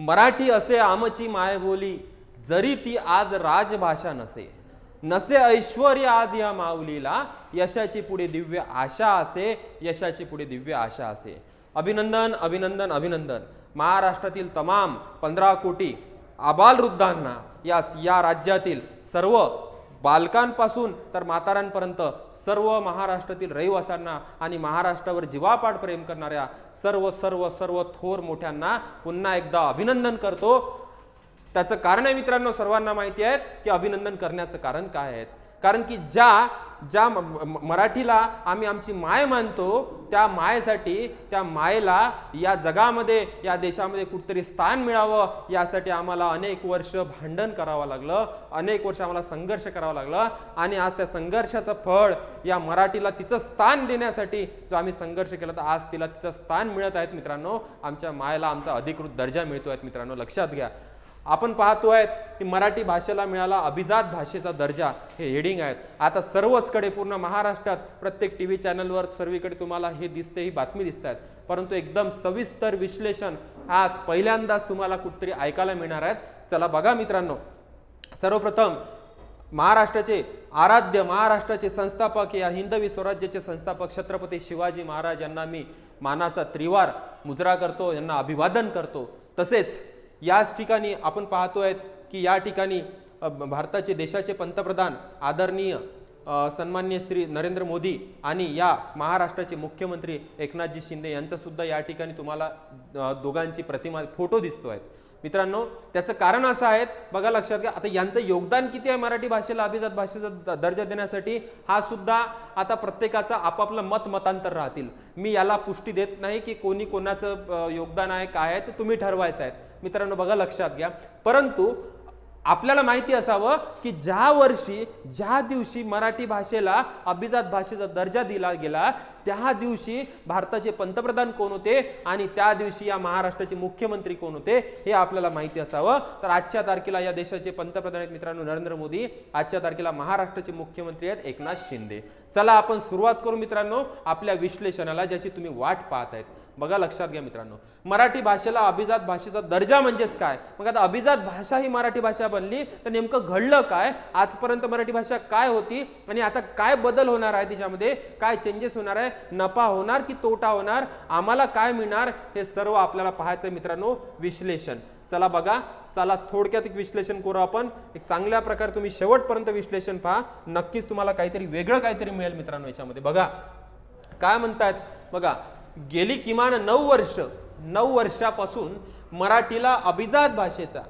मराठी असे आमची मायबोली जरी ती आज राजभाषा नसे. नसे ऐश्वर आज या माऊलीला यशाची पुढे दिव्य आशा असे यशाची पुढे दिव्य आशा असे. अभिनंदन अभिनंदन अभिनंदन. महाराष्ट्रातील तमाम पंधरा कोटी आबालवृद्धांना या या राज्यातील सर्व बालकांपासून तर म्हातारांपर्यंत सर्व महाराष्ट्रातील रहिवाशांना आणि महाराष्ट्रावर जीवापाड प्रेम करणाऱ्या सर्व सर्व सर्व थोर मोठ्यांना पुन्हा एकदा अभिनंदन करतो. त्याचं कारण आहे मित्रांनो सर्वांना माहिती आहे की अभिनंदन करण्याचं कारण काय आहे कारण की ज्या ज्या म- म- मराठीला आम्ही आमची माय मानतो त्या मायेसाठी त्या मायेला या जगामध्ये या देशामध्ये कुठतरी स्थान मिळावं यासाठी आम्हाला अनेक वर्ष भांडण करावं लागलं अनेक वर्ष आम्हाला संघर्ष करावा लागला आणि आज त्या संघर्षाचं फळ या मराठीला तिचं स्थान देण्यासाठी जो आम्ही संघर्ष केला तर आज तिला तिचं स्थान मिळत आहेत मित्रांनो. आमच्या मायेला आमचा अधिकृत दर्जा मिळतो आहेत मित्रांनो. लक्षात घ्या. आपण पाहतोय की मराठी भाषेला मिळाला अभिजात भाषेचा दर्जा हे हेडिंग आहेत. आता सर्वचकडे पूर्ण महाराष्ट्रात प्रत्येक टी व्ही चॅनलवर सर्वीकडे तुम्हाला हे दिसते ही बातमी दिसत आहेत. परंतु एकदम सविस्तर विश्लेषण आज पहिल्यांदाच तुम्हाला कुठतरी ऐकायला मिळणार आहेत. चला बघा मित्रांनो. सर्वप्रथम महाराष्ट्राचे आराध्य महाराष्ट्राचे संस्थापक या हिंदवी स्वराज्याचे संस्थापक छत्रपती शिवाजी महाराज यांना मी मानाचा त्रिवार मुजरा करतो यांना अभिवादन करतो. तसेच याच ठिकाणी आपण पाहतोय की या ठिकाणी भारताचे देशाचे पंतप्रधान आदरणीय सन्मान्य श्री नरेंद्र मोदी आणि या महाराष्ट्राचे मुख्यमंत्री एकनाथजी शिंदे यांचासुद्धा या ठिकाणी तुम्हाला दोघांची प्रतिमा फोटो दिसतो आहेत मित्रांनो त्याचं कारण असं आहे बघा लक्षात घ्या आता यांचं योगदान किती आहे मराठी भाषेला अभिजात भाषेचा दर्जा देण्यासाठी हा सुद्धा आता प्रत्येकाचा आपापलं मत मतांतर राहतील. मी याला पुष्टी देत नाही की कोणी कोणाचं योगदान आहे काय आहे ते तुम्ही ठरवायचं आहे. मित्रांनो बघा लक्षात घ्या. परंतु आपल्याला माहिती असावं की ज्या वर्षी ज्या दिवशी मराठी भाषेला अभिजात भाषेचा दर्जा दिला गेला त्या दिवशी भारताचे पंतप्रधान कोण होते आणि त्या दिवशी या महाराष्ट्राचे मुख्यमंत्री कोण होते हे आपल्याला माहिती असावं. तर आजच्या तारखेला या देशाचे पंतप्रधान आहेत मित्रांनो नरेंद्र मोदी. आजच्या तारखेला महाराष्ट्राचे मुख्यमंत्री आहेत एकनाथ शिंदे. चला आपण सुरुवात करू मित्रांनो आपल्या विश्लेषणाला ज्याची तुम्ही वाट पाहत आहेत बघा लक्षात घ्या मित्रांनो. मराठी भाषेला अभिजात भाषेचा दर्जा म्हणजेच काय? मग आता अभिजात भाषा ही मराठी भाषा बनली तर नेमकं घडलं काय? आजपर्यंत मराठी भाषा काय होती? आणि आता काय बदल होणार आहे तिच्यामध्ये? काय चेंजेस होणार आहे? नफा होणार की तोटा होणार? आम्हाला काय मिळणार? हे सर्व आपल्याला पाहायचं मित्रांनो विश्लेषण. चला बघा चला थोडक्यात एक विश्लेषण करू आपण. एक चांगल्या प्रकारे तुम्ही शेवटपर्यंत विश्लेषण पहा. नक्कीच तुम्हाला काहीतरी वेगळं काहीतरी मिळेल मित्रांनो याच्यामध्ये. बघा काय म्हणतायत? बघा गेली किमान नऊ वर्ष नऊ वर्षापासून मराठीला अभिजात भाषेचा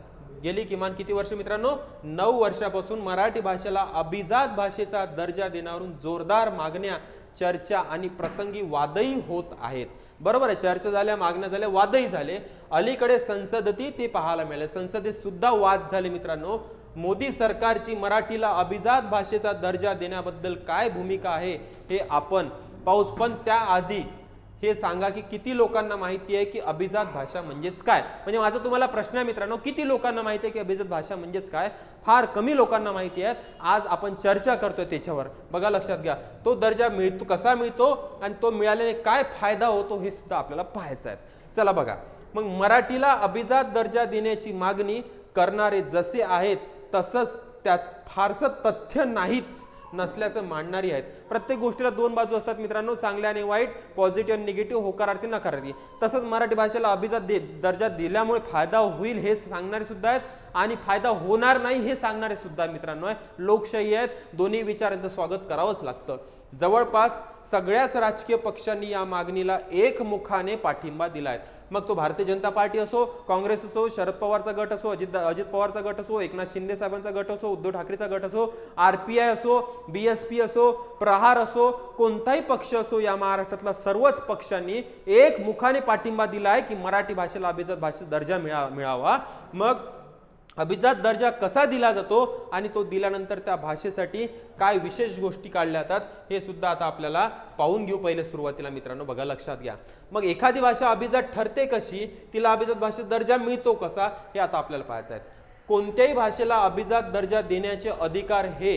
गेली किमान किती वर्ष मित्रांनो? नऊ वर्षापासून मराठी भाषेला अभिजात भाषेचा दर्जा देण्यावरून जोरदार मागण्या चर्चा आणि प्रसंगी वादही होत आहेत. बरोबर आहे चर्चा झाल्या मागण्या झाल्या वादही झाले. अलीकडे संसदेतही ते पाहायला मिळाले. संसदेत सुद्धा वाद झाले मित्रांनो. मोदी सरकारची मराठीला अभिजात भाषेचा दर्जा देण्याबद्दल काय भूमिका आहे हे आपण पाऊस पण त्याआधी हे सांगा की किती लोकांना माहिती आहे की अभिजात भाषा म्हणजेच काय? म्हणजे माझा तुम्हाला प्रश्न आहे मित्रांनो किती लोकांना माहिती आहे की अभिजात भाषा म्हणजेच काय? फार कमी लोकांना माहिती आहे. आज आपण चर्चा करतोय त्याच्यावर. बघा लक्षात घ्या. तो दर्जा मिळतो कसा मिळतो आणि तो मिळाल्याने काय फायदा होतो हे सुद्धा आपल्याला पाहायचं आहे. चला बघा. मग मराठीला अभिजात दर्जा देण्याची मागणी करणारे जसे आहेत तसंच त्यात फारसं तथ्य नाहीत. नसल्याचं मांडणारी आहेत. प्रत्येक गोष्टीला दोन बाजू असतात मित्रांनो चांगल्या आणि वाईट पॉझिटिव्ह आणि निगेटिव्ह होकारार्थी नकारार्थी. तसंच मराठी भाषेला अभिजात दे दर्जा दिल्यामुळे फायदा होईल हे सांगणारे सुद्धा आहेत आणि फायदा होणार नाही हे सांगणारे सुद्धा मित्रांनो आहे. लोकशाही आहेत. दोन्ही विचारांचं स्वागत करावंच लागतं. जवळपास सगळ्याच राजकीय पक्षांनी या मागणीला एकमुखाने पाठिंबा दिला आहे मग तो भारतीय जनता पार्टी असो काँग्रेस असो शरद पवारचा गट असो अजित अजित पवारचा गट असो एकनाथ शिंदे साहेबांचा गट असो उद्धव ठाकरेचा गट असो आर पी आय असो बी एस पी असो प्रहार असो कोणताही पक्ष असो या महाराष्ट्रातला सर्वच पक्षांनी एक मुखाने पाठिंबा दिला आहे की मराठी भाषेला अभिजात भाषेचा दर्जा मिळा मिळावा. मग अभिजात दर्जा कसा दिला जातो आणि तो दिल्यानंतर त्या भाषेसाठी काय विशेष गोष्टी काढल्या जातात हे सुद्धा आता आपल्याला पाहून घेऊ पहिले सुरुवातीला मित्रांनो. बघा लक्षात घ्या. मग एखादी भाषा अभिजात ठरते कशी? तिला अभिजात भाषेत दर्जा मिळतो कसा? हे आता आपल्याला पाहायचं आहे. कोणत्याही भाषेला अभिजात दर्जा देण्याचे अधिकार हे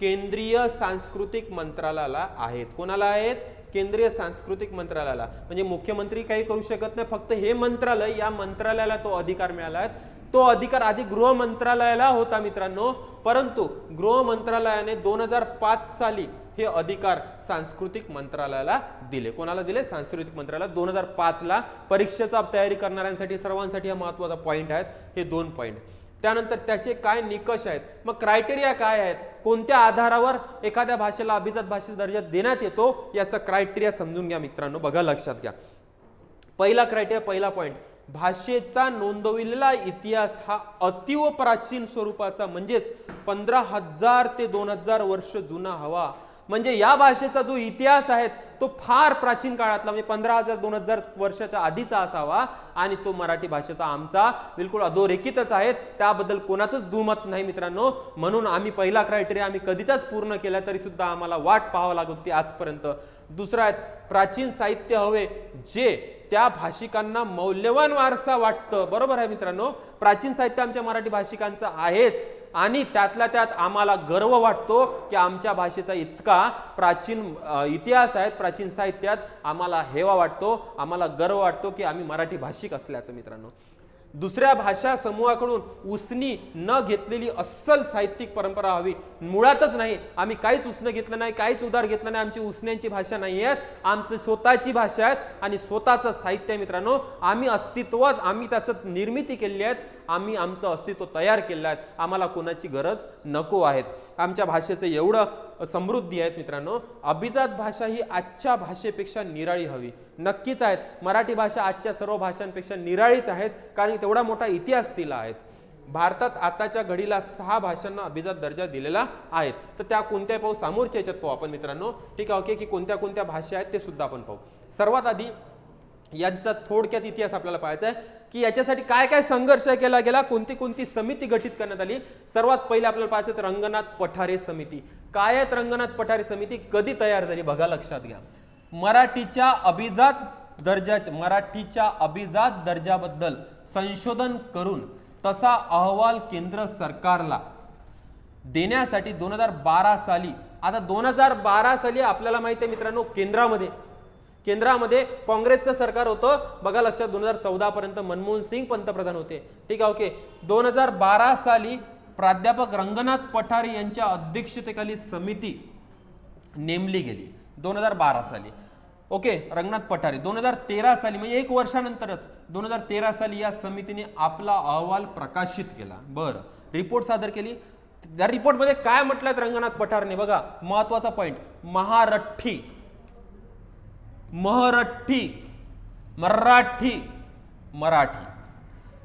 केंद्रीय सांस्कृतिक मंत्रालयाला आहेत. कोणाला आहेत? केंद्रीय सांस्कृतिक मंत्रालयाला. म्हणजे मुख्यमंत्री काही करू शकत नाही फक्त हे मंत्रालय या मंत्रालयाला तो अधिकार मिळाला आहे. तो अधिकार आधी गृह मंत्रालयाला होता मित्रांनो परंतु गृह मंत्रालयाने दोन हजार पाच साली हे अधिकार सांस्कृतिक मंत्रालयाला दिले. कोणाला दिले? सांस्कृतिक मंत्रालय दोन हजार पाचला परीक्षेचा तयारी करणाऱ्यांसाठी सर्वांसाठी हा महत्त्वाचा पॉईंट आहेत. हे दोन पॉईंट त्यानंतर त्याचे काय निकष आहेत? मग क्रायटेरिया काय आहेत? कोणत्या आधारावर एखाद्या भाषेला अभिजात भाषेचा दर्जा देण्यात येतो? याचा क्रायटेरिया समजून घ्या मित्रांनो. बघा लक्षात घ्या. पहिला क्रायटेरिया पहिला पॉईंट भाषेचा नोंदविलेला इतिहास हा अतिव प्राचीन स्वरूपाचा म्हणजेच पंधरा हजार ते दोन हजार वर्ष जुना हवा. म्हणजे या भाषेचा जो इतिहास आहे तो फार प्राचीन काळातला म्हणजे पंधरा हजार दोन हजार वर्षाच्या आधीचा असावा आणि तो मराठी भाषेचा आमचा बिलकुल अधोरेखितच आहे. त्याबद्दल कोणाचंच दुमत नाही मित्रांनो. म्हणून आम्ही पहिला क्रायटेरिया आम्ही कधीचाच पूर्ण केला तरी सुद्धा आम्हाला वाट पाहावं लागत होती आजपर्यंत. दुसरा आहे प्राचीन साहित्य हवे जे त्या भाषिकांना मौल्यवान वारसा वाटतं. बरोबर आहे मित्रांनो? प्राचीन साहित्य आमच्या मराठी भाषिकांचं आहेच. आणि त्यातल्या त्यात आम्हाला गर्व वाटतो की आमच्या भाषेचा इतका प्राचीन इतिहास आहे प्राचीन साहित्यात आम्हाला हेवा वाटतो आम्हाला गर्व वाटतो की आम्ही मराठी भाषिक असल्याचं मित्रांनो. दुसऱ्या भाषा समूहाकडून उसनी न घेतलेली अस्सल साहित्यिक परंपरा हवी. मुळातच नाही. आम्ही काहीच उसणं घेतलं नाही काहीच उधार घेतलं नाही. आमची उसण्यांची भाषा नाही आहेत. आमची स्वतःची भाषा आहेत. आणि स्वतःचं साहित्य आहे मित्रांनो आम्ही अस्तित्वात आम्ही त्याचं निर्मिती केलेली आहेत. आम्ही आमचं अस्तित्व तयार केलं आहे आम्हाला कोणाची गरज नको आहेत. आमच्या भाषेचं एवढं समृद्धी आहेत मित्रांनो. अभिजात भाषा ही आजच्या भाषेपेक्षा निराळी हवी. नक्कीच आहेत. मराठी भाषा आजच्या सर्व भाषांपेक्षा निराळीच आहेत कारण तेवढा मोठा इतिहास तिला आहेत. भारतात आताच्या घडीला सहा भाषांना अभिजात दर्जा दिलेला आहे. तर त्या कोणत्या पाहू? समोरच्या याच्यात पाहू आपण मित्रांनो. ठीक आहे ओके की कोणत्या कोणत्या भाषा आहेत ते सुद्धा आपण पाहू. सर्वात आधी यांचा थोडक्यात इतिहास आपल्याला पाहायचा आहे की याच्यासाठी काय काय संघर्ष केला गेला कोणती कोणती समिती गठीत करण्यात आली. सर्वात पहिले आपल्याला पाहायचं तर रंगनाथ पठारे समिती. कायत रंगनाथ पठारी समिती कधी तयार झाली बघा लक्षात घ्या. मराठीच्या अभिजात दर्जाच्या मराठीच्या अभिजात दर्जाबद्दल संशोधन करून तसा अहवाल केंद्र सरकारला देण्यासाठी दोन हजार बारा साली आता दोन हजार बारा साली आपल्याला माहिती आहे मित्रांनो केंद्रामध्ये. केंद्रामध्ये काँग्रेसचं सरकार होतं. बघा लक्षात दोन हजार चौदापर्यंत मनमोहन सिंग पंतप्रधान होते. ठीक आहे ओके. दोन हजार बारा साली प्राध्यापक रंगनाथ पठारे यांच्या अध्यक्षतेखाली समिती नेमली गेली दोन हजार बारा साली. ओके रंगनाथ पठारे दोन हजार तेरा साली म्हणजे एक वर्षानंतरच. दोन हजार तेरा साली या समितीने आपला अहवाल प्रकाशित केला. बरं रिपोर्ट सादर केली. त्या रिपोर्टमध्ये काय म्हटलं रंगनाथ पठारने? बघा महत्त्वाचा पॉइंट महारठ्ठी. महरठ्ठी. मराठी. मराठी.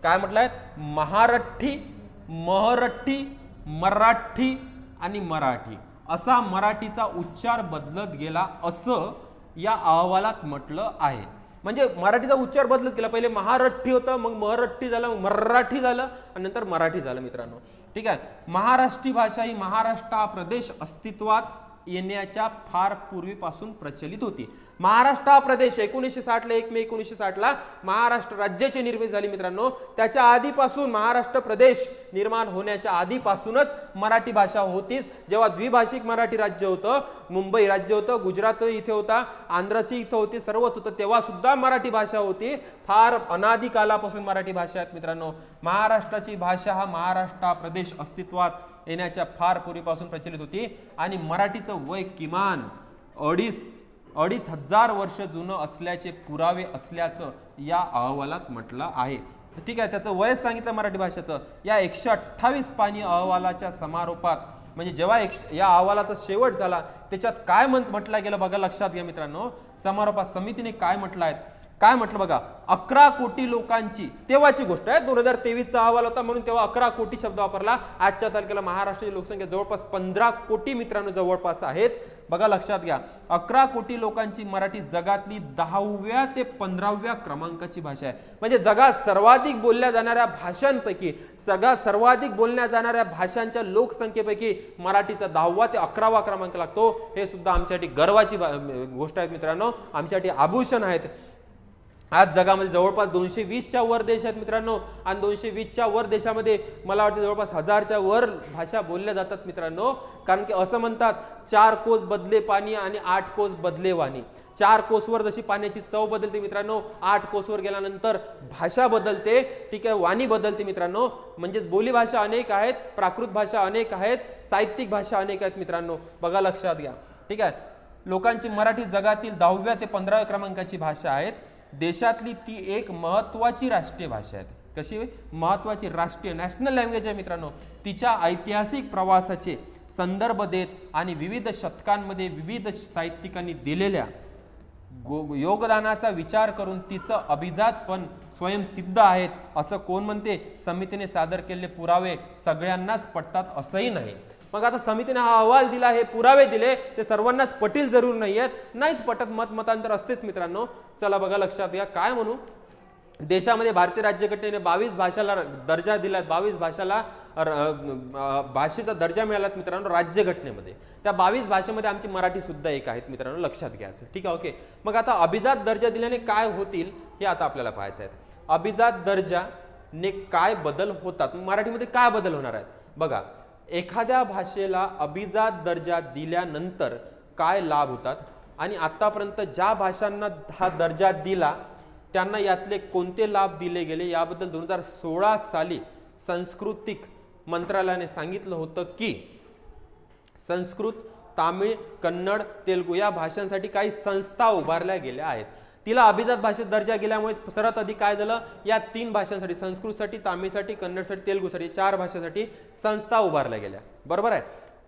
काय म्हटलंय? महारठ्ठी. महरट्टी मराठी आणि मराठी. असा मराठीचा उच्चार बदलत गेला असं या अहवालात म्हटलं आहे. म्हणजे मराठीचा उच्चार बदलत गेला. पहिले महारठ्ठी होतं मग महरट्टी झालं मग मराठी झालं आणि नंतर मराठी झालं मित्रांनो. ठीक आहे? महाराष्ट्री भाषा ही महाराष्ट्र हा प्रदेश अस्तित्वात येण्याच्या फार पूर्वीपासून प्रचलित होती. महाराष्ट्र हा प्रदेश एकोणीसशे साठला एक मे एकोणीसशे साठला महाराष्ट्र राज्याची निर्मिती झाली मित्रांनो. त्याच्या आधीपासून महाराष्ट्र प्रदेश निर्माण होण्याच्या आधीपासूनच मराठी भाषा होतीच. जेव्हा द्विभाषिक मराठी राज्य होतं मुंबई राज्य होतं गुजरात इथे होता आंध्रची इथं होती सर्वच होतं तेव्हा सुद्धा मराठी भाषा होती. फार अनादी कालापासून मराठी भाषा आहेत मित्रांनो. महाराष्ट्राची भाषा हा महाराष्ट्र प्रदेश अस्तित्वात येण्याच्या फार पूर्वीपासून प्रचलित होती. आणि मराठीचं वय किमान अडीच अडीच हजार वर्ष जुनं असल्याचे पुरावे असल्याचं या अहवालात म्हटलं आहे. ठीक आहे त्याचं वयच सांगितलं मराठी भाषेचं. या एकशे अठ्ठावीस पाणी अहवालाच्या समारोपात म्हणजे जेव्हा एक या अहवालाचा शेवट झाला त्याच्यात काय म्हण म्हटलं गेलं बघा लक्षात घ्या मित्रांनो. समारोपात समितीने काय म्हटलं आहे? काय म्हटलं बघा? अकरा कोटी लोकांची तेव्हाची गोष्ट आहे. दोन हजार तेवीसचा अहवाल होता म्हणून तेव्हा अकरा कोटी शब्द वापरला. आजच्या तारखेला महाराष्ट्राची लोकसंख्या जवळपास पंधरा कोटी मित्रांनो जवळपास आहेत. बघा लक्षात घ्या. अकरा कोटी लोकांची मराठी जगातली दहाव्या ते पंधराव्या क्रमांकाची भाषा आहे. म्हणजे जगात सर्वाधिक बोलल्या जाणाऱ्या भाषांपैकी सगळ्या सर्वाधिक बोलल्या जाणाऱ्या भाषांच्या लोकसंख्येपैकी मराठीचा दहावा ते अकरावा क्रमांक लागतो. हे सुद्धा आमच्यासाठी गर्वाची गोष्ट आहे मित्रांनो. आमच्यासाठी आभूषण आहेत. आज जगामध्ये जवळपास दोनशे वीसच्या वर देश आहेत मित्रांनो. आणि दोनशे वीसच्या वर देशामध्ये मला वाटतं जवळपास हजारच्या वर भाषा बोलल्या जातात मित्रांनो. कारण की असं म्हणतात चार कोस बदले पाणी आणि आठ कोस बदले वाणी. चार कोसवर जशी पाण्याची चव बदलते मित्रांनो आठ कोसवर गेल्यानंतर भाषा बदलते ठीक आहे वाणी बदलते मित्रांनो. म्हणजेच बोलीभाषा अनेक आहेत प्राकृत भाषा अनेक आहेत साहित्यिक भाषा अनेक आहेत मित्रांनो. बघा लक्षात घ्या. ठीक आहे लोकांची मराठी जगातील दहाव्या ते पंधराव्या क्रमांकाची भाषा आहेत. देशातली ती एक महत्त्वाची राष्ट्रीय भाषा आहे कशी? महत्त्वाची राष्ट्रीय नॅशनल लँग्वेज आहे मित्रांनो. तिच्या ऐतिहासिक प्रवासाचे संदर्भ देत आणि विविध शतकांमध्ये विविध साहित्यिकांनी दिलेल्या गो- योगदानाचा विचार करून तिचं अभिजात पण स्वयंसिद्ध आहेत असं कोण म्हणते? समितीने सादर केलेले पुरावे सगळ्यांनाच पटतात असंही नाही. मग आता समितीने हा अहवाल दिला हे पुरावे दिले ते सर्वांनाच पटील जरूर नाही आहेत नाहीच पटत मत मतांतर असतेच मित्रांनो. चला बघा लक्षात घ्या. काय म्हणू? देशामध्ये भारतीय राज्यघटनेने बावीस भाषाला दर्जा दिला बावीस भाषाला भाषेचा दर्जा मिळाला मित्रांनो राज्यघटनेमध्ये. त्या बावीस भाषेमध्ये आमची मराठी सुद्धा एक आहेत मित्रांनो लक्षात घ्यायचं. ठीक आहे ओके. मग आता अभिजात दर्जा दिल्याने काय होतील हे आता आपल्याला पाहायचं आहे. अभिजात दर्जाने काय बदल होतात? मग मराठीमध्ये काय बदल होणार आहेत? बघा एखाद्या भाषेला अभिजात दर्जा दिल्यानंतर काय लाभ होतात? आणि आतापर्यंत ज्या भाषांना हा दर्जा दिला त्यांना यातले कोणते लाभ दिले गेले? याबद्दल दोन हजार सोळा साली सांस्कृतिक मंत्रालयाने सांगितलं होतं की संस्कृत तामिळ कन्नड तेलुगू या भाषांसाठी काही संस्था उभारल्या गेल्या आहेत. तिला अभिजात भाषेत दर्जा गेल्यामुळे सर्वात आधी काय झालं? या तीन भाषांसाठी संस्कृतसाठी तामिळसाठी कन्नडसाठी तेलुगूसाठी चार भाषांसाठी संस्था उभारल्या गेल्या. बरोबर आहे?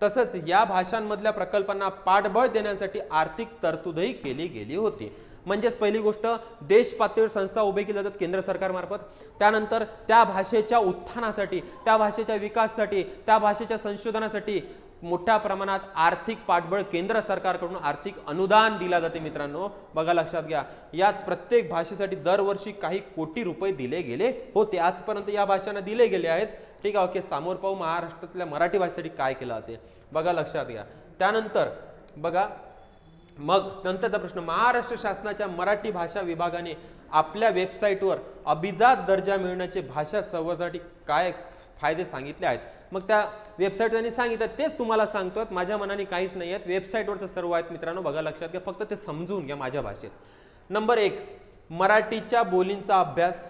तसंच या भाषांमधल्या प्रकल्पांना पाठबळ देण्यासाठी आर्थिक तरतूदही केली गेली होती. म्हणजेच पहिली गोष्ट देश पातळीवर संस्था उभे केल्या जातात केंद्र सरकारमार्फत. त्यानंतर त्या भाषेच्या उत्थानासाठी त्या भाषेच्या विकासासाठी त्या भाषेच्या संशोधनासाठी मोठ्या प्रमाणात आर्थिक पाठबळ केंद्र सरकारकडून आर्थिक अनुदान दिला जाते मित्रांनो. बघा लक्षात घ्या. यात प्रत्येक भाषेसाठी दरवर्षी काही कोटी रुपये दिले गेले होते. आजपर्यंत या भाषांना दिले गेले आहेत. ठीक आहे ओके. समोर पाहू महाराष्ट्रातल्या मराठी भाषेसाठी काय केलं जाते. बघा लक्षात घ्या. त्यानंतर बघा मग नंतरचा प्रश्न. महाराष्ट्र शासनाच्या मराठी भाषा विभागाने आपल्या वेबसाईटवर अभिजात दर्जा मिळण्याचे भाषा संवर्धनासाठी काय फायदे सांगितले आहेत? मग त्या वेबसाईट त्यांनी सांगितलं तेच तुम्हाला सांगतोय माझ्या मनाने काहीच नाही आहेत. वेबसाईटवर तर सर्व आहेत मित्रांनो बघा लक्षात घ्या. फक्त ते समजून घ्या माझ्या भाषेत. नंबर एक मराठीच्या बोलींचा अभ्यास.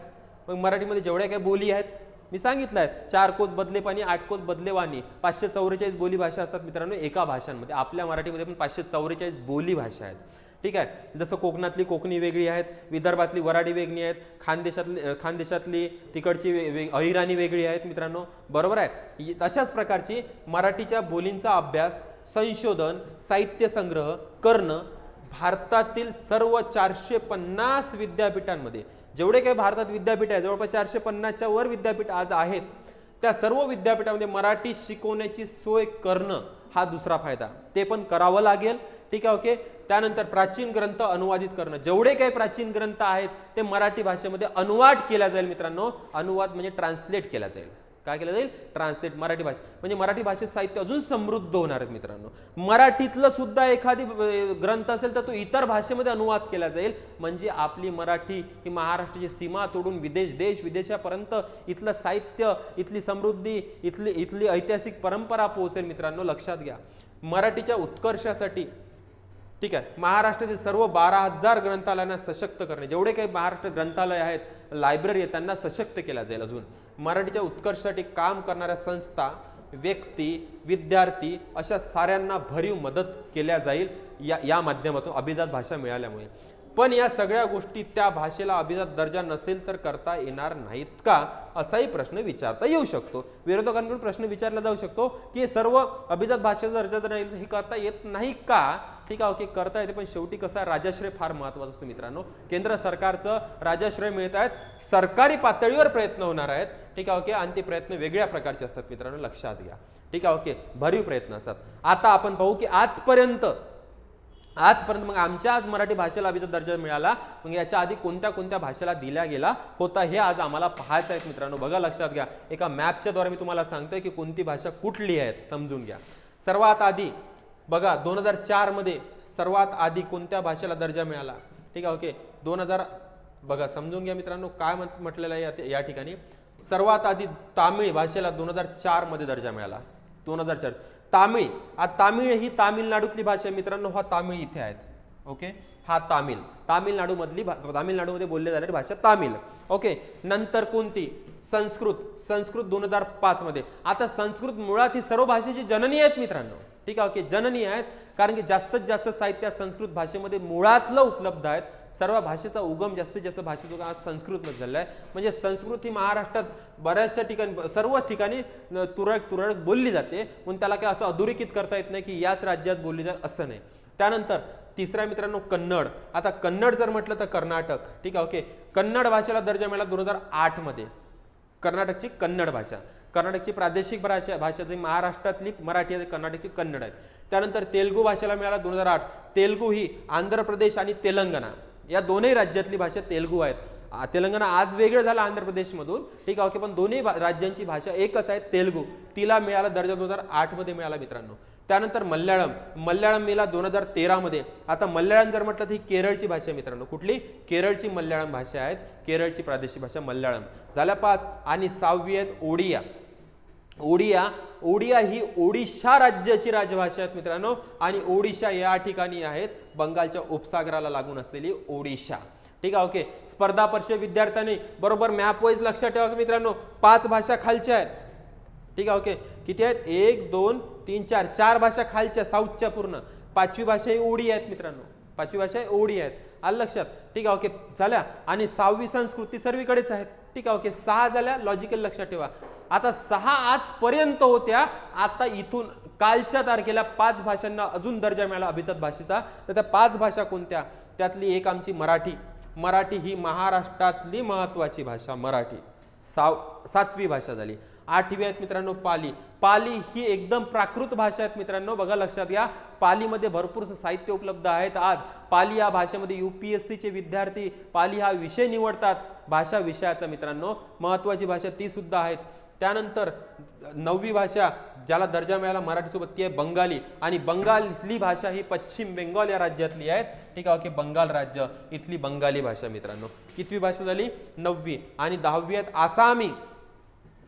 मग मराठीमध्ये जेवढ्या काही बोली आहेत मी सांगितलं आहे चार कोस बदले पाणी आठ कोस बदले वाणी. पाचशे चौवेचाळीस बोली भाषा असतात मित्रांनो एका भाषांमध्ये. आपल्या मराठीमध्ये पण पाचशे चौवेचाळीस बोली भाषा आहेत. ठीक आहे? जसं कोकणातली कोकणी वेगळी आहेत विदर्भातली वराडी वेगळी आहेत खानदेशातली खानदेशातली तिकडची वे, अहिराणी वेगळी आहेत मित्रांनो. बरोबर आहे? अशाच प्रकारची मराठीच्या बोलींचा अभ्यास संशोधन साहित्य संग्रह करणं भारतातील सर्व चारशे पन्नास विद्यापीठांमध्ये जेवढे काही भारतात विद्यापीठ आहे जवळपास चारशे पन्नासच्या वर विद्यापीठ आज आहेत त्या सर्व विद्यापीठामध्ये मराठी शिकवण्याची सोय करणं हा दुसरा फायदा. ते पण करावं लागेल. ठीक आहे ओके? त्यानंतर प्राचीन ग्रंथ अनुवादित करणं. जेवढे काही प्राचीन ग्रंथ आहेत ते मराठी भाषेमध्ये अनुवाद केला जाईल मित्रांनो. अनुवाद म्हणजे ट्रान्सलेट केला जाईल. काय केलं जाईल? ट्रान्सलेट मराठी भाषा. म्हणजे मराठी भाषेत साहित्य अजून समृद्ध होणार आहेत मित्रांनो. मराठीतलं सुद्धा एखादी ग्रंथ असेल तर तो इतर भाषेमध्ये अनुवाद केला जाईल. म्हणजे आपली मराठी ही महाराष्ट्राची सीमा तोडून विदेश देश विदेशापर्यंत इथलं साहित्य इथली समृद्धी इथली इथली ऐतिहासिक परंपरा पोहोचेल मित्रांनो. लक्षात घ्या. मराठीच्या उत्कर्षासाठी ठीक आहे. महाराष्ट्रातील सर्व बारा हजार ग्रंथालयांना सशक्त करणे. जेवढे काही महाराष्ट्र ग्रंथालय आहेत लायब्ररी आहेत त्यांना सशक्त केला जाईल अजून. मराठीच्या उत्कर्षासाठी काम करणाऱ्या संस्था व्यक्ती विद्यार्थी अशा साऱ्यांना भरीव मदत केल्या जाईल या या माध्यमातून अभिजात भाषा मिळाल्यामुळे. पण या सगळ्या गोष्टी त्या भाषेला अभिजात दर्जा नसेल तर करता येणार नाहीत का? असाही प्रश्न विचारता येऊ शकतो. विरोधकांकडून प्रश्न विचारला जाऊ शकतो की सर्व अभिजात भाषेचा दर्जा नाही हे करता येत नाही का? ठीक आहे ओके करता येते पण शेवटी कसं आहे? राजाश्रय फार महत्वाचं असतो मित्रांनो. केंद्र सरकारचं राजाश्रय मिळत आहेत सरकारी पातळीवर प्रयत्न होणार आहेत. ठीक आहे ओके आणि ते प्रयत्न वेगळ्या प्रकारचे असतात मित्रांनो लक्षात घ्या. ठीक आहे ओके भरीव प्रयत्न असतात. आता आपण पाहू की आजपर्यंत आजपर्यंत मग आमच्या आज मराठी भाषेला अभिजात दर्जा मिळाला. मग याच्या आधी कोणत्या कोणत्या भाषेला दिला गेला होता हे आज आम्हाला पाहायचं आहे मित्रांनो. बघा लक्षात घ्या. एका मॅपच्या द्वारे मी तुम्हाला सांगतोय की कोणती भाषा कुठली आहेत समजून घ्या. सर्वात आधी बघा दोन हजार चारमध्ये सर्वात आधी कोणत्या भाषेला दर्जा मिळाला? ठीक आहे ओके. दोन हजार बघा समजून घ्या मित्रांनो काय म्हटलेलं आहे या- या ठिकाणी. सर्वात आधी तामिळ भाषेला दोन हजार चारमध्ये दर्जा मिळाला. दोन हजार चार. तामिळ हा तामिळ ही तामिळनाडूतली भाषा मित्रांनो हा तामिळ इथे आहेत. ओके? हा तामिळ. तामिळनाडूमधली भा- तामिळनाडूमध्ये बोलली जाणारी भाषा तामिळ. ओके? नंतर कोणती? संस्कृत संस्कृत दोन हजार पाचमध्ये आता संस्कृत मुळात ही सर्व भाषेची जननी आहेत मित्रांनो. ठीक आहे ओके जननी आहेत. कारण की जास्तीत जास्त साहित्य संस्कृत भाषेमध्ये मुळातलं उपलब्ध आहेत. सर्व भाषेचा उगम जास्तीत जास्त भाषेचा उगम आज संस्कृतमध्ये झालेला आहे म्हणजे संस्कृत ही महाराष्ट्रात बऱ्याचशा ठिकाणी सर्व ठिकाणी तुरळक तुरळक बोलली जाते. म्हणून त्याला काय असं अधोरेखित करता येत नाही की याच राज्यात बोलली जात असं नाही. त्यानंतर तिसरा मित्रांनो कन्नड. आता कन्नड जर म्हटलं तर कर्नाटक. ठीक आहे ओके. कन्नड भाषेला दर्जा मिळाला दोन हजार आठमध्ये कर्नाटकची कन्नड भाषा. कर्नाटकची प्रादेशिक भाषा भाषा जी महाराष्ट्रातली मराठी आहे कर्नाटकची कन्नड आहे. त्यानंतर तेलगू भाषेला मिळाला दोन हजार आठ. तेलगू ही आंध्र प्रदेश आणि तेलंगणा. या दोन्ही राज्यातली भाषा तेलगू आहेत. तेलंगणा आज वेगळं झालं आंध्र प्रदेशमधून. ठीक आहे ओके पण दोन्ही भा- राज्यांची भाषा एकच आहे तेलगू. तिला मिळाला दर्जा दोन हजार आठमध्ये मिळाला मित्रांनो. त्यानंतर मल्याळम. मल्याळम मेला दोन हजार तेरामध्ये आता मल्याळम जर म्हटलं तर ही केरळची भाषा आहे मित्रांनो. कुठली? केरळची मल्याळम भाषा आहेत. केरळची प्रादेशिक भाषा मल्याळम. झाल्या पाच. आणि सहावी आहेत ओडिया. ओडिया ओडिया ही ओडिशा राज्याची राजभाषा आहेत मित्रांनो. आणि ओडिशा या ठिकाणी आहेत. बंगालच्या उपसागराला लागून असलेली ओडिशा. ठीक आहे ओके. स्पर्धा परीक्षा विद्यार्थ्यांनी बरोबर मॅप वाईज लक्षात ठेवा मित्रांनो पाच भाषा खालच्या आहेत. ठीक आहे ओके. किती आहेत? एक दोन तीन चार. चार भाषा खालच्या साऊथच्या पूर्ण. पाचवी भाषा ही ओडी आहेत मित्रांनो. पाचवी भाषा ही ओडी आहेत. आलं लक्षात? ठीक आहे ओके. झाल्या. आणि सहावी संस्कृती सर्वीकडेच आहेत. ठीक आहे ओके. सहा झाल्या. लॉजिकल लक्षात ठेवा. आता सहा आजपर्यंत होत्या. आता इथून कालच्या तारखेला पाच भाषांना अजून दर्जा मिळाला अभिजात भाषेचा. तर त्या पाच भाषा कोणत्या? त्यातली एक आमची मराठी. मराठी ही महाराष्ट्रातली महत्वाची भाषा मराठी. साव सातवी भाषा झाली. आठवी आहेत मित्रांनो पाली. पाली ही एकदम प्राकृत भाषा आहेत मित्रांनो बघा लक्षात घ्या. पालीमध्ये भरपूरसं साहित्य उपलब्ध आहेत आज. पाली या भाषेमध्ये यू पी एस सीचे विद्यार्थी पाली हा विषय निवडतात. भाषा विषयाचा मित्रांनो महत्त्वाची भाषा ती सुद्धा आहेत. त्यानंतर नववी भाषा ज्याला दर्जा मिळाला मराठीसोबत ती आहे बंगाली. आणि बंगाली भाषा ही पश्चिम बेंगॉल या राज्यातली आहे. ठीक आहे ओके बंगाल राज्य इथली बंगाली भाषा मित्रांनो. कितवी भाषा झाली? नववी. आणि दहावी आहेत आसामी.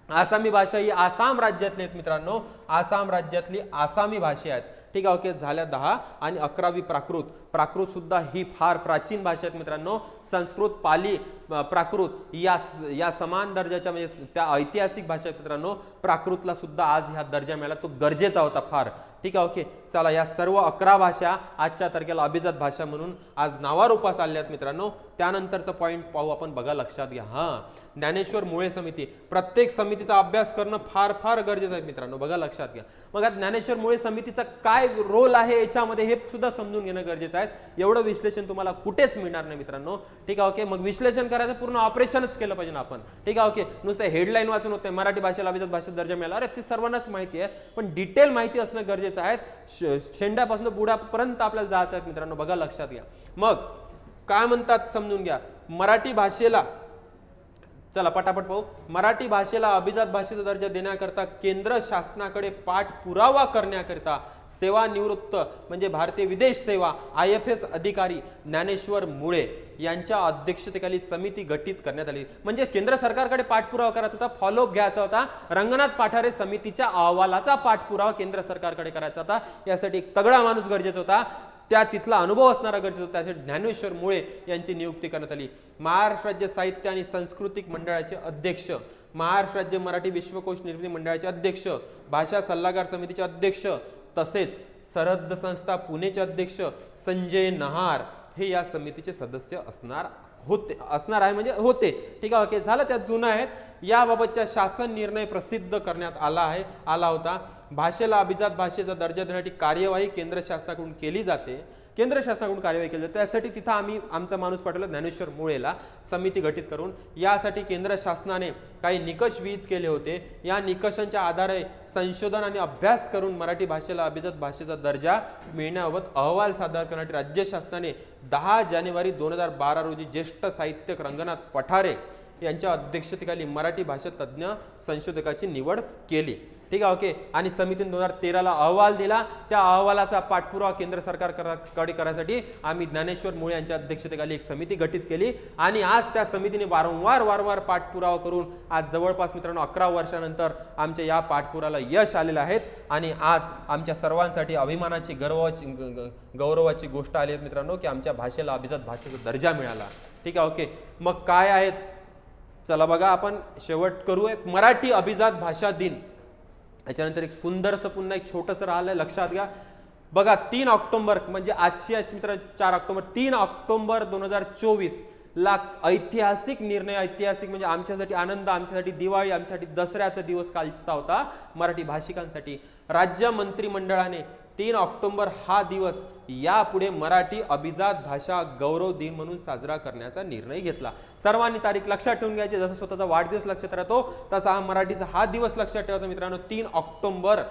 आसामी भाषा ही आसाम राज्यातली आहेत मित्रांनो. आसाम राज्यातली आसामी भाषा आहेत. ठीक आहे ओके. झाल्या दहा आणि अकरावी प्राकृत. प्राकृत सुद्धा ही फार प्राचीन भाषा आहेत मित्रांनो. संस्कृत पाली प्राकृत या या समान दर्जाच्या म्हणजे त्या ऐतिहासिक भाषा आहेत मित्रांनो. प्राकृतला सुद्धा आज ह्या दर्जा मिळाला. तो गरजेचा होता फार. ठीक आहे ओके. चला या सर्व अकरा भाषा आजच्या तारखेला अभिजात भाषा म्हणून आज नावारूपास आल्या आहेत मित्रांनो. त्यानंतरचा पॉईंट पाहू आपण बघा लक्षात घ्या. हा ज्ञानेश्वर मुळे समिती. प्रत्येक समितीचा अभ्यास करणं फार फार गरजेचं आहे मित्रांनो. बघा लक्षात घ्या. मग आता ज्ञानेश्वर मुळे समितीचा काय रोल आहे याच्यामध्ये हे सुद्धा समजून घेणं गरजेचं आहे. एवढं विश्लेषण तुम्हाला कुठेच मिळणार नाही मित्रांनो. ठीक आहे ओके? मग विश्लेषण करायचं पूर्ण ऑपरेशनच केलं पाहिजे ना आपण. ठीक आहे ओके? नुसतं हेडलाईन वाचून होते मराठी भाषेला अभिजात भाषेत दर्जा मिळाला. अरे ते सर्वांनाच माहिती आहे. पण डिटेल माहिती असणं गरजेचं आहे. शेंड्यापासून बुडापर्यंत आपल्याला जायचं आहे मित्रांनो. बघा लक्षात घ्या. मग काय म्हणतात समजून घ्या. मराठी भाषेला चला पटापट पाहू. मराठी भाषेला अभिजात भाषेचा दर्जा देण्याकरता केंद्र शासनाकडे पाठपुरावा करण्याकरिता सेवानिवृत्त म्हणजे भारतीय विदेश सेवा आय एफ एस अधिकारी ज्ञानेश्वर मुळे यांच्या अध्यक्षतेखाली समिती गठीत करण्यात आली. म्हणजे केंद्र सरकारकडे पाठपुरावा करायचा होता फॉलोअप घ्यायचा होता. रंगनाथ पाठारे समितीच्या अहवालाचा पाठपुरावा केंद्र सरकारकडे करायचा होता. यासाठी एक तगडा माणूस गरजेचा होता. त्या तिथला अनुभव असणारा गरजेचा त्यासाठी ज्ञानेश्वर मुळे यांची नियुक्ती करण्यात आली. महाराष्ट्र राज्य साहित्य आणि सांस्कृतिक मंडळाचे अध्यक्ष महाराष्ट्र राज्य मराठी विश्वकोश निर्मिती मंडळाचे अध्यक्ष भाषा सल्लागार समितीचे अध्यक्ष तसेच सरहद्द संस्था पुणेचे अध्यक्ष संजय नहार हे या समितीचे सदस्य असणार होते असणार आहे म्हणजे होते. ठीक आहे ओके झालं त्यात जुनं आहेत. याबाबतच्या शासन निर्णय प्रसिद्ध करण्यात आला आहे आला होता. भाषेला अभिजात भाषेचा दर्जा देण्यासाठी कार्यवाही केंद्र शासनाकडून केली जाते. केंद्र शासनाकडून कार्यवाही केली जाते. त्यासाठी तिथं आम्ही आमचा माणूस पाठवला ज्ञानेश्वर मुळेला समिती गठीत करून. यासाठी केंद्र शासनाने काही निकष विहित केले होते. या निकषांच्या आधारे संशोधन आणि अभ्यास करून मराठी भाषेला अभिजात भाषेचा दर्जा मिळण्याबाबत अहवाल सादर करण्यासाठी राज्य शासनाने दहा जानेवारी दोन हजार बारा रोजी ज्येष्ठ साहित्यक रंगनाथ पठारे यांच्या अध्यक्षतेखाली मराठी भाषा तज्ज्ञ संशोधकाची निवड केली. ठीक आहे ओके. आणि समितीने दोन हजार तेराला अहवाल दिला. त्या अहवालाचा पाठपुरावा केंद्र सरकारकडे करायसाठी आम्ही ज्ञानेश्वर मुळे यांच्या अध्यक्षतेखाली एक समिती गठीत केली. आणि आज त्या समितीने वारंवार वारंवार पाठपुरावा करून आज जवळपास मित्रांनो अकरा वर्षानंतर आमच्या या पाठपुराला यश आलेलं आहेत आणि आज आमच्या सर्वांसाठी अभिमानाची गर्वाची गौरवाची गोष्ट आली आहे मित्रांनो की आमच्या भाषेला अभिजात भाषेचा दर्जा मिळाला. ठीक आहे ओके. मग काय आहेत? चला बघा आपण शेवट करू एक मराठी अभिजात भाषा दिन. याच्यानंतर एक सुंदरसं पुन्हा एक छोटंसं राहिलंय लक्षात घ्या. बघा तीन ऑक्टोबर म्हणजे आजची आज मित्र चार ऑक्टोबर तीन ऑक्टोबर दोन हजार चोवीस ला ऐतिहासिक निर्णय ऐतिहासिक म्हणजे आमच्यासाठी आनंद आमच्यासाठी दिवाळी आमच्यासाठी दसऱ्याचा दिवस कालचा होता मराठी भाषिकांसाठी. राज्य मंत्रिमंडळाने तीन ऑक्टोंबर हा दिवस यापुढे मराठी अभिजात भाषा गौरव दिन म्हणून साजरा करण्याचा निर्णय घेतला. सर्वांनी तारीख लक्षात ठेवून घ्यायची. जसं स्वतःचा वाढदिवस लक्षात राहतो तसा हा मराठीचा हा दिवस लक्षात ठेवायचा मित्रांनो. तीन ऑक्टोबर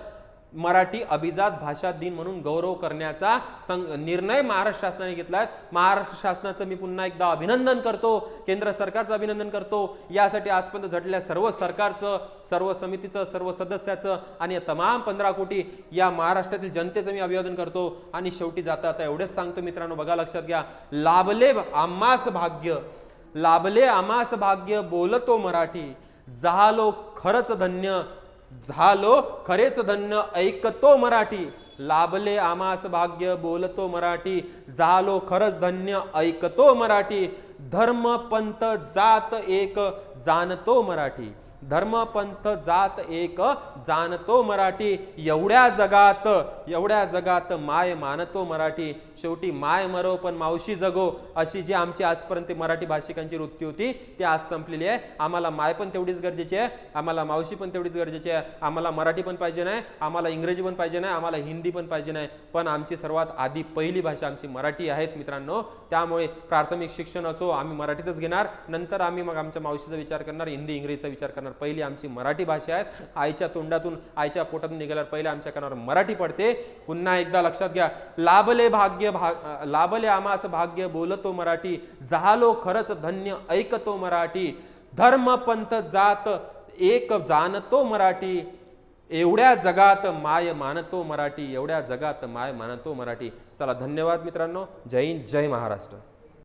मराठी अभिजात भाषा दिन म्हणून गौरव करण्याचा संग निर्णय महाराष्ट्र शासनाने घेतला आहे महाराष्ट्र शासनाचं मी पुन्हा एकदा अभिनंदन करतो. केंद्र सरकारचं अभिनंदन करतो. यासाठी आजपर्यंत झटलेल्या सर्व सरकारचं सर्व समितीचं सर्व सदस्याचं आणि तमाम पंधरा कोटी या महाराष्ट्रातील जनतेचं मी अभिवादन करतो. आणि शेवटी जाता आता एवढेच सांगतो मित्रांनो बघा लक्षात घ्या. लाभले आम्हास भाग्य. लाभले आम्हास भाग्य बोलतो मराठी. झालो खरंच धन्य. झालो खरेच धन्य ऐकतो मराठी. लाभले आमास भाग्य बोलतो मराठी. झालो खरंच धन्य ऐकतो मराठी. धर्म पंथ जात एक जाणतो मराठी. धर्म पंथ जात एक जाणतो मराठी. एवढ्या जगात एवढ्या जगात माय मानतो मराठी. शेवटी माय मरो पण मावशी जगो अशी जी आमची आजपर्यंत मराठी भाषिकांची वृत्ती होती ती आज संपलेली आहे. आम्हाला माय पण तेवढीच गरजेची आहे. आम्हाला मावशी पण तेवढीच गरजेची आहे. आम्हाला मराठी पण पाहिजे नाही. आम्हाला इंग्रजी पण पाहिजे नाही. आम्हाला हिंदी पण पाहिजे नाही. पण आमची सर्वात आधी पहिली भाषा आमची मराठी आहेत मित्रांनो. त्यामुळे प्राथमिक शिक्षण असो आम्ही मराठीतच घेणार. नंतर आम्ही मग आमच्या मावशीचा विचार करणार हिंदी इंग्रजीचा विचार करणार. पहिली आमची मराठी भाषा आहे. आईच्या तोंडातून आईच्या पोटातून निघाल्यावर पहिले आमच्या कानावर मराठी पडते. पुन्हा एकदा लक्षात घ्या. लाभले भाग्य भाग लाभले आमास भाग्य बोलतो मराठी. झालो खरंच धन्य ऐकतो मराठी. धर्म पंथ जात एक जाणतो मराठी. एवढ्या जगात माय मानतो मराठी. एवढ्या जगात माय मानतो मराठी. चला धन्यवाद मित्रांनो. जय हिंद जय महाराष्ट्र.